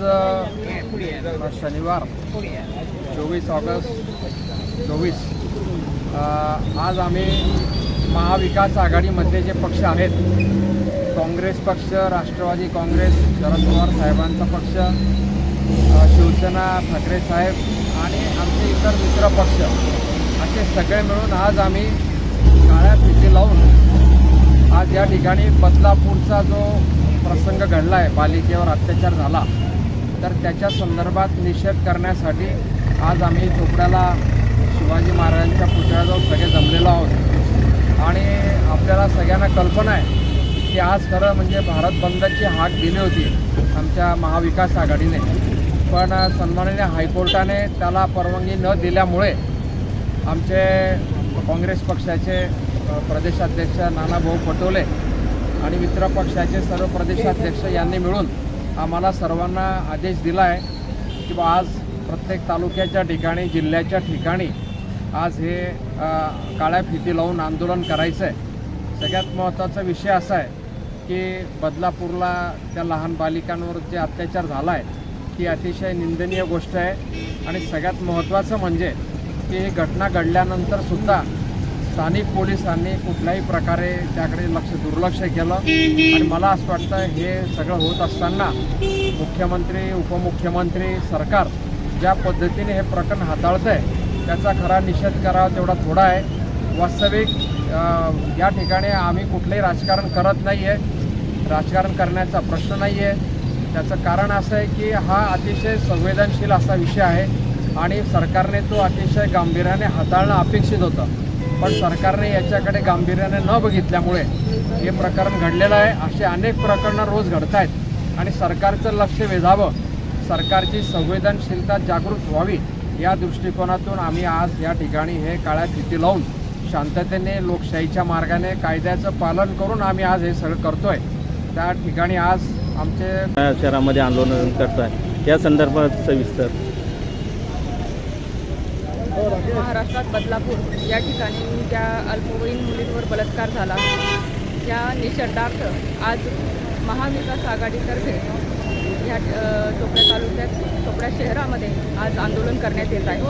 आज शनिवार चोवीस ऑगस्ट चोवीस. आज आम्ही महाविकास आघाडीमधले जे पक्ष आहेत काँग्रेस पक्ष राष्ट्रवादी काँग्रेस शरद पवार साहेबांचा पक्ष शिवसेना ठाकरे साहेब आणि आमचे इतर मित्र पक्ष असे सगळे मिळून आज आम्ही काळ्या फिती लावून आज या ठिकाणी बदलापूरचा जो प्रसंग घडला आहे पालिकेवर अत्याचार झाला तर त्याच्या संदर्भात निषेध करण्यासाठी आज आम्ही चोपड्याला शिवाजी महाराजांच्या पुतळ्याजवळ सगळे जमलेलो आहोत. आणि आपल्याला सगळ्यांना कल्पना आहे की आज खरं म्हणजे भारत बंदची हाक दिली होती आमच्या महाविकास आघाडीने. पण सन्माननीय हायकोर्टाने त्याला परवानगी न दिल्यामुळे आमचे काँग्रेस पक्षाचे प्रदेशाध्यक्ष नानाभाऊ पटोले आणि मित्र पक्षाचे सर्व प्रदेशाध्यक्ष यांनी मिळून आम्हाला सर्वांना आदेश दिला आहे की आज प्रत्येक तालुक्याच्या ठिकाणी जिल्ह्याच्या ठिकाणी आज हे काळ्या फिती लावून आंदोलन करायचं आहे सगळ्यात महत्त्वाचा विषय असा आहे की बदलापूरला त्या लहान बालिकांवर जे अत्याचार झाला आहे ती अतिशय निंदनीय गोष्ट आहे. आणि सगळ्यात महत्त्वाचं म्हणजे की ही घटना घडल्यानंतर सुद्धा स्थानिक पोलिसांनी कुठल्याही प्रकारे त्याकडे लक्ष दुर्लक्ष केलं. आणि मला असं वाटतं हे सगळं होत असताना मुख्यमंत्री उपमुख्यमंत्री सरकार ज्या पद्धतीने हे प्रकरण हाताळतं आहे त्याचा खरा निषेध करावा तेवढा थोडा आहे. वास्तविक या ठिकाणी आम्ही कुठलंही राजकारण करत नाही आहे राजकारण करण्याचा प्रश्न नाही आहे त्याचं कारण असं आहे की हा अतिशय संवेदनशील असा विषय आहे आणि सरकारने तो अतिशय गांभीर्याने हाताळणं अपेक्षित होतं. पण सरकारने याच्याकडे गांभीर्याने न बघितल्यामुळे हे प्रकरण घडलेलं आहे. असे अनेक प्रकरणं रोज घडत आहेत आणि सरकारचं लक्ष वेधावं सरकारची संवेदनशीलता जागृत व्हावी या दृष्टिकोनातून आम्ही आज या ठिकाणी हे काळ्या फिती लावून शांततेने लोकशाहीच्या मार्गाने कायद्याचं पालन करून आम्ही आज हे सगळं करतोय. त्या ठिकाणी आज आमचे शहरामध्ये आंदोलन आहे या संदर्भात सविस्तर महाराष्ट्रात बदलापूर या ठिकाणी ज्या अल्पवयीन मुलींवर बलात्कार झाला. त्या निषेधार्थ आज महाविकास आघाडीतर्फे ह्या चोपड्या तालुक्यात चोपड्या शहरामध्ये आज आंदोलन करण्यात येत आहे.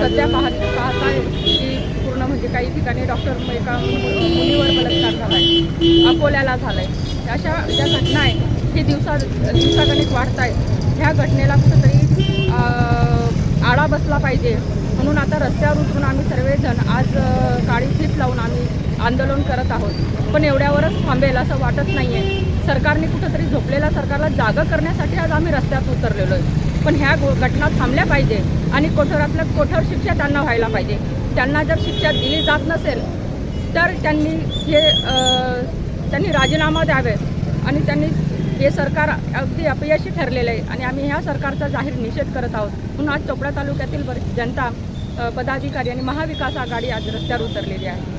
सध्या पाहत पाहत आहे की पूर्ण म्हणजे काही ठिकाणी डॉक्टर एका मुलीवर बलात्कार झाला आहे अकोल्याला झाला आहे अशा ज्या घटना आहे हे दिवसा दिवसागणिक वाढत आहेत ह्या घटनेला कुठंतरी आळा बसला पाहिजे. म्हणून आता रस्त्यावर उतरून आम्ही सर्वजण आज काळी फीत लावून आम्ही आंदोलन करत आहोत. पण एवढ्यावरच थांबेल असं वाटत नाही आहे सरकारने कुठंतरी झोपलेल्या सरकारला जागं करण्यासाठी आज आम्ही रस्त्यात उतरलेलो आहे. पण ह्या घटना थांबल्या पाहिजे आणि कठोरातल्या कठोर शिक्षा त्यांना व्हायला पाहिजे. त्यांना जर शिक्षा दिली जात नसेल तर त्यांनी हे त्यांनी राजीनामा द्यावे आणि त्यांनी हे सरकार अगदी अपयशी ठरलेलं आहे आणि आम्ही ह्या सरकारचा जाहीर निषेध करत आहोत. म्हणून आज चोपडा तालुक्यातील जनता पदाधिकारी आणि महाविकास आघाडी आज रस्त्यावर उतरलेली आहे.